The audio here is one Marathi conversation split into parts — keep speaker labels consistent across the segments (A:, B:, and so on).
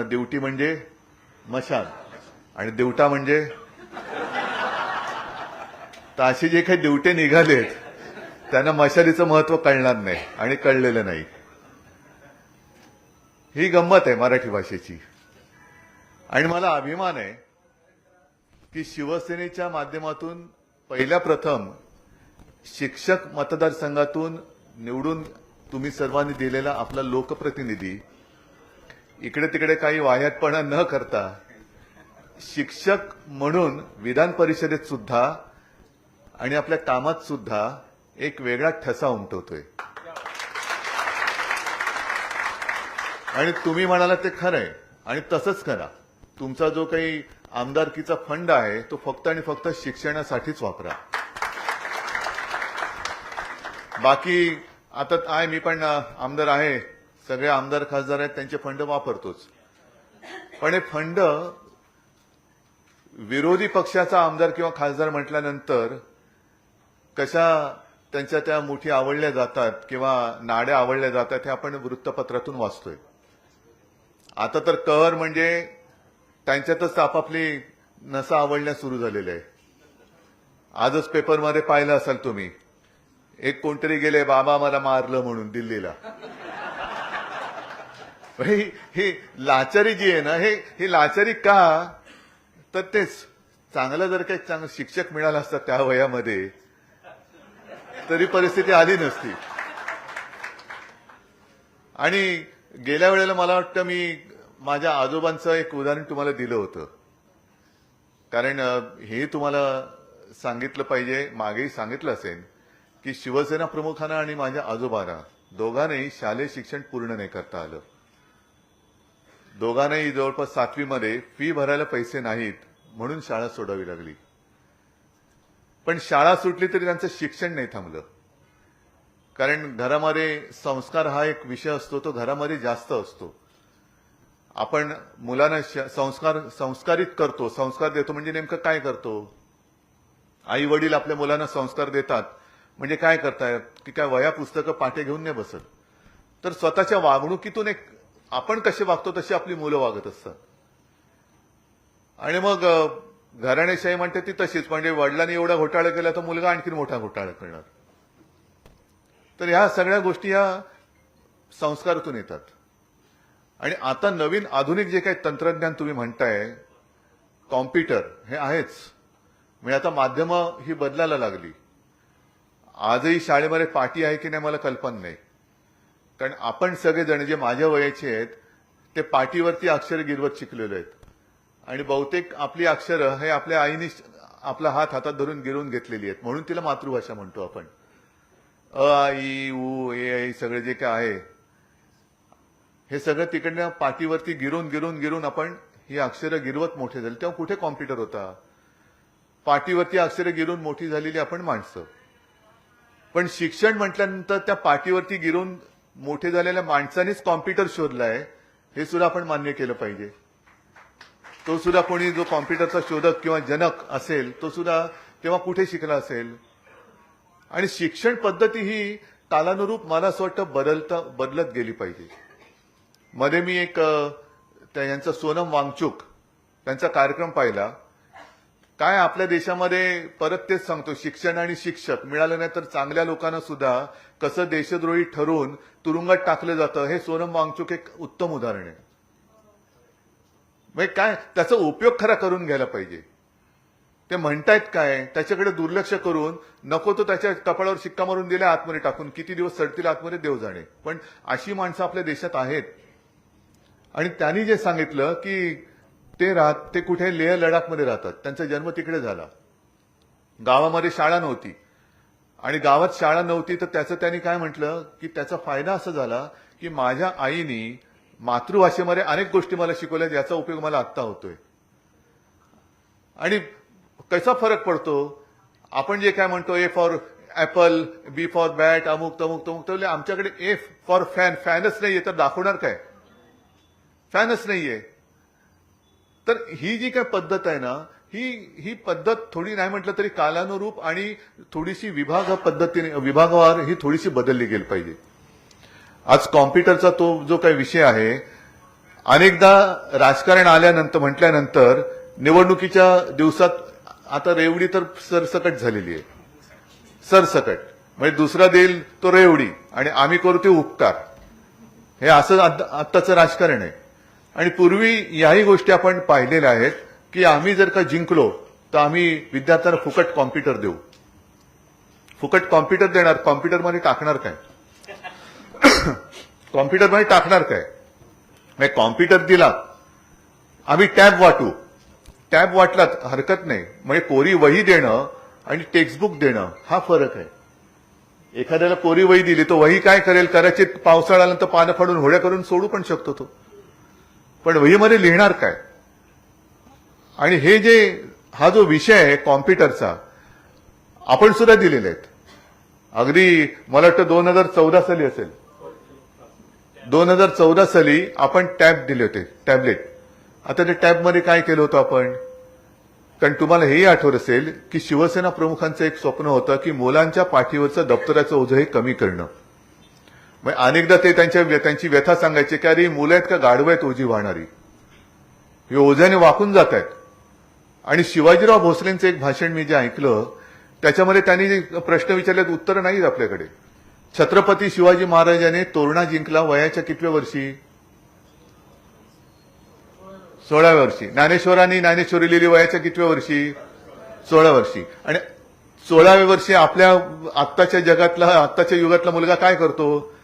A: ना देवटी म्हणजे मशाल आणि देवटा म्हणजे तर असे जे काही देवटे निघालेत त्यांना मशालीचं महत्त्व कळणार नाही आणि कळलेलं नाही. ही गंमत आहे मराठी भाषेची. आणि मला अभिमान आहे की शिवसेनेच्या माध्यमातून पहिल्या प्रथम शिक्षक मतदारसंघातून निवडून तुम्ही सर्वांनी दिलेला आपला लोकप्रतिनिधी इकडे तिकडे काही वाह्यातपणा न करता शिक्षक म्हणून विधान परिषदेत सुद्धा आणि आपल्या कामात सुद्धा एक वेगळा ठसा उमटवतोय. आणि तुम्ही म्हणाला ते खरंय. आणि तसंच करा. तुमचा जो काही आमदारकीचा फंड आहे तो फक्त आणि फक्त शिक्षणासाठीच वापरा. बाकी आता आहे मी पण आमदार आहे. सगळे आमदार खासदार आहेत त्यांचे फंड वापरतोच. पण हे फंड विरोधी पक्षाचा आमदार किंवा खासदार म्हटल्यानंतर कशा त्यांच्या त्या मुठी आवडल्या जातात किंवा नाड्या आवडल्या जातात हे आपण वृत्तपत्रातून वाचतोय. आता तर कहर म्हणजे त्यांच्यातच आपापली नसा आवडण्या सुरू झालेल्या आहे आजच पेपरमध्ये पाहिलं असाल तुम्ही एक कोणतरी गेले बाबा मला मारलं म्हणून दिल्लीला. ही लाचारी जी आहे ना हे ही लाचारी का? तर तेच चांगलं जर काही चांगलं शिक्षक मिळालं असतं त्या वयामध्ये तरी परिस्थिती आली नसती. आणि गेल्या वेळेला मला वाटतं मी माझ्या आजोबांचं एक उदाहरण तुम्हाला दिलं होतं. कारण हे तुम्हाला सांगितलं पाहिजे मागेही सांगितलं असेल की शिवसेना प्रमुखांना आणि माझ्या आजोबांना दोघांनाही शालेय शिक्षण पूर्ण नाही करता आलं. दोघांनाही जवळपास सातवीमध्ये फी भरायला पैसे नाहीत म्हणून शाळा सोडावी लागली. पण शाळा सुटली तरी त्यांचं शिक्षण नाही थांबलं. कारण घरामध्ये संस्कार हा एक विषय असतो तो घरामध्ये जास्त असतो. आपण मुलांना श- संस्कार संस्कारित करतो संस्कार देतो म्हणजे नेमकं काय करतो? आई वडील आपल्या मुलांना संस्कार देतात म्हणजे काय करतायत? की काय वया पुस्तकं पाठे घेऊन नाही बसत. तर स्वतःच्या वागणुकीतून एक आपण कसे वागतो तशी आपली मुलं वागत असतात. आणि मग घराणेशाही म्हणते ती तशीच म्हणजे वडिलांनी एवढा घोटाळा केला तर मुलगा आणखी मोठा घोटाळा करणार. तर ह्या सगळ्या गोष्टी ह्या संस्कारातून येतात. आणि आता नवीन आधुनिक जे काही तंत्रज्ञान तुम्ही म्हणताय कॉम्प्युटर हे आहेच. म्हणजे आता माध्यमं ही बदलायला लागली. आजही शाळेमध्ये पाठी आहे की नाही मला कल्पना नाही. कारण आपण सगळेजण जे माझ्या वयाचे आहेत ते पाठीवरती अक्षर गिरवत शिकलेलो आहेत. आणि बहुतेक आपली अक्षरं हे आपल्या आईने आपला हात हातात धरून गिरवून घेतलेली आहेत. म्हणून तिला मातृभाषा म्हणतो आपण. अ आई ऊ उ ए आई सगळे जे काय आहे हे सगळं तिकडनं पाठीवरती गिरून गिरून गिरून आपण ही अक्षरं गिरवत मोठे झाले. तेव्हा कुठे कॉम्प्युटर होता? पाठीवरती अक्षरं गिरून मोठी झालेली आपण माणसं. पण शिक्षण म्हटल्यानंतर त्या पाठीवरती गिरून मोठे झालेल्या माणसानेच कॉम्प्युटर शोधलाय हे सुद्धा आपण मान्य केलं पाहिजे. तो सुद्धा कोणी जो कॉम्प्युटरचा शोधक किंवा जनक असेल तो सुद्धा तेव्हा कुठे शिकला असेल? आणि शिक्षण पद्धती ही कालानुरूप मला असं वाटतं बदलता बदलत गेली पाहिजे. मध्ये मी एक त्या यांचा सोनम वांगचूक त्यांचा कार्यक्रम पाहिला. काय आपल्या देशामध्ये परत तेच सांगतो शिक्षण आणि शिक्षक मिळालं नाही तर चांगल्या लोकांना सुद्धा कसं देशद्रोही ठरवून तुरुंगात टाकलं जातं हे सोनम वांगचूक एक उत्तम उदाहरण आहे. म्हणजे काय त्याचा उपयोग खरा करून घ्यायला पाहिजे. ते म्हणतायत काय त्याच्याकडे दुर्लक्ष करून नको तो त्याच्या कपाळावर शिक्का मारून दिल्या आतमध्ये टाकून किती दिवस सडतील आतमध्ये देव जाणे. पण अशी माणसं आपल्या देशात आहेत. आणि त्यांनी जे सांगितलं की ते राहत ते कुठे लेह लडाखमध्ये राहतात. त्यांचा जन्म तिकडे झाला. गावामध्ये शाळा नव्हती. आणि गावात शाळा नव्हती तर त्याचं त्यांनी काय म्हटलं की त्याचा फायदा असा झाला की माझ्या आईने मातृभाषेमध्ये अनेक गोष्टी मला शिकवल्या याचा उपयोग मला आत्ता होतोय. आणि कसा फरक पडतो? आपण जे काय म्हणतो A for apple B for bat अमुक तमुक तमुक तर आमच्याकडे ए फॉर फॅन फॅनच नाहीये तर दाखवणार काय? फॅनच नाहीये. तर ही जी काय पद्धत आहे ना ही ही पद्धत थोडी नाही म्हटलं तरी कालानुरूप आणि थोडीशी विभाग पद्धतीने विभागवार ही थोडीशी बदलली गेली पाहिजे. आज कॉम्प्युटरचा तो जो काही विषय आहे अनेकदा राजकारण आल्यानंतर म्हटल्यानंतर निवडणुकीच्या दिवसात आता रेवडी तर सरसकट झालेली आहे. सरसकट. म्हणजे दुसरा देईल तो रेवडी आणि आम्ही करू ते उपकार. हे असं आत्ताचं राजकारण आहे. आणि पूर्वी याही गोष्टी आपण पाहिलेल्या आहेत की आम्ही जर का जिंकलो तर आम्ही विद्यार्थ्यांना फुकट कॉम्प्युटर देऊ. फुकट कॉम्प्युटर देणार कॉम्प्युटरमध्ये टाकणार काय? कॉम्प्युटरमध्ये टाकणार काय? म्हणजे कॉम्प्युटर दिला आम्ही टॅब वाटू. टॅब वाटलात हरकत नाही. म्हणजे कोरी वही देणं आणि टेक्स्टबुक देणं हा फरक आहे. एखाद्याला कोरी वही दिली तो वही काय करेल? कदाचित पावसाळा आल्यानंतर पानं फाडून होड्या करून सोडू पण शकतो तो. पण वहीमध्ये लिहिणार काय? आणि हे जे हा जो विषय आहे कॉम्प्युटरचा आपण सुद्धा दिलेले आहेत. अगदी मला वाटतं दोन हजार चौदा साली असेल. दोन हजार चौदा साली आपण टॅब दिले होते टॅबलेट. आता त्या टॅबमध्ये काय केलं होतं आपण? कारण तुम्हाला हेही आठवत असेल की शिवसेना प्रमुखांचं एक स्वप्न होतं की मुलांच्या पाठीवरचं दप्तराचं ओझं हे कमी करणं. मग अनेकदा ते त्यांच्या त्यांची व्यथा सांगायचे की अरे मुलं आहेत का? गाढव आहेत ओझी वाहणारी. हे ओझ्याने वाकून जात आहेत. आणि शिवाजीराव भोसलेंचं एक भाषण मी जे ऐकलं त्याच्यामध्ये त्यांनी जे प्रश्न विचारले उत्तर नाहीत आपल्याकडे. छत्रपती शिवाजी महाराजांनी तोरणा जिंकला वयाच्या कितव्या वर्षी? सोळाव्या वर्षी. ज्ञानेश्वरांनी ज्ञानेश्वरी लिहिली वयाच्या कितव्या वर्षी? सोळा वर्षी. आणि सोळाव्या वर्षी आपल्या आत्ताच्या जगातला आत्ताच्या युगातला मुलगा काय करतो?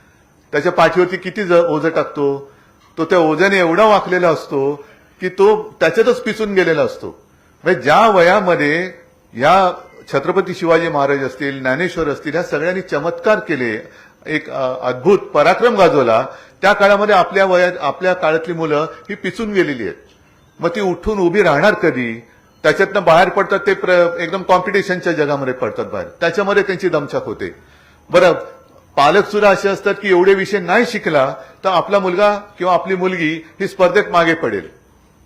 A: त्याच्या पाठीवरती किती ज- ओझं टाकतो? तो त्या ओझ्याने एवढा वाकलेला असतो की तो त्याच्यातच पिसून गेलेला असतो. म्हणजे ज्या वयामध्ये या छत्रपती शिवाजी महाराज असतील ज्ञानेश्वर असतील ह्या सगळ्यांनी चमत्कार केले एक अद्भुत पराक्रम गाजवला त्या काळामध्ये आपल्या वयात आपल्या काळातली मुलं ही पिचून गेलेली आहेत. मग ती उठून उभी राहणार कधी? त्याच्यातनं बाहेर पडतात ते प्र- एकदम कॉम्पिटिशनच्या जगामध्ये पडतात बाहेर. त्याच्यामध्ये त्यांची दमछाक होते. बरं पालक सुद्धा असे असतात की एवढे विषय नाही शिकला तर आपला मुलगा किंवा आपली मुलगी ही स्पर्धेत मागे पडेल.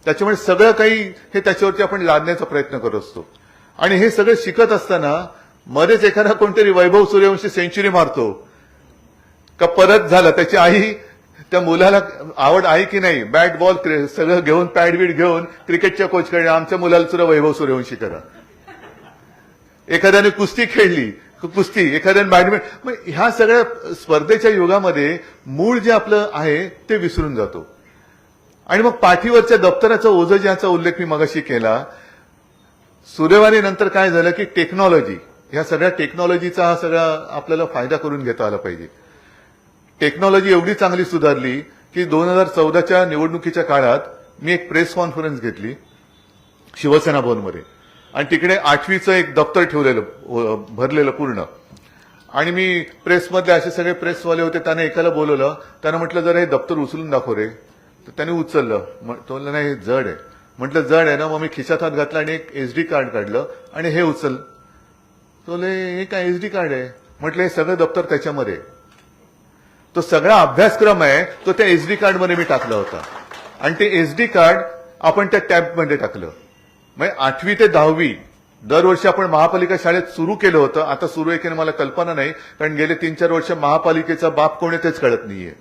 A: त्याच्यामुळे सगळं काही हे त्याच्यावरती आपण लादण्याचा प्रयत्न करत असतो. आणि हे सगळं शिकत असताना मध्येच एखादा कोणतरी वैभव सूर्यवंशी सेंचुरी मारतो. का परत झालं त्याची आई त्या मुलाला आवड आहे की नाही? बॅट बॉल सगळं घेऊन पॅड बीड घेऊन क्रिकेटच्या कोचकडे आमच्या मुलाला सुद्धा वैभव सूर्यवंशी करा. एखाद्याने कुस्ती खेळली कुस्ती एखाद्या बॅडमिंटन. मग ह्या सगळ्या स्पर्धेच्या युगामध्ये मूळ जे आपलं आहे ते विसरून जातो. आणि मग पाठीवरच्या दप्तराचं ओझं ज्याचा उल्लेख मी मगाशी केला सुदैवाने नंतर काय झालं की टेक्नॉलॉजी ह्या सगळ्या टेक्नॉलॉजीचा हा सगळा आपल्याला फायदा करून घेता आला पाहिजे. टेक्नॉलॉजी एवढी चांगली सुधारली की दोन हजार चौदाच्या निवडणुकीच्या काळात मी एक प्रेस कॉन्फरन्स घेतली शिवसेना भवनमध्ये. आणि तिकडे आठवीचं एक दप्तर ठेवलेलं भरलेलं पूर्ण. आणि मी प्रेसमधले असे सगळे प्रेसवाले होते त्याने एकाला बोलवलं. त्यानं म्हटलं जरा हे दप्तर उचलून दाखव रे. तर त्याने उचललं. तो म्हणलं नाही हे जड आहे. म्हटलं जड आहे ना मग मी खिशात हात घातला आणि एक एसडी कार्ड काढलं आणि हे उचल. तो हे काय एसडी कार्ड आहे? म्हटलं हे सगळं दप्तर त्याच्यामध्ये आहे. तो सगळा अभ्यासक्रम आहे तो त्या एसडी कार्डमध्ये मी टाकला होता. आणि ते एसडी कार्ड आपण त्या टॅबमध्ये टाकलं. म्हणजे आठवी ते दहावी दरवर्षी आपण महापालिका शाळेत सुरू केलं होतं. आता सुरू आहे की मला कल्पना नाही कारण गेले तीन चार वर्ष महापालिकेचा बाप कोण तेच कळत नाहीये.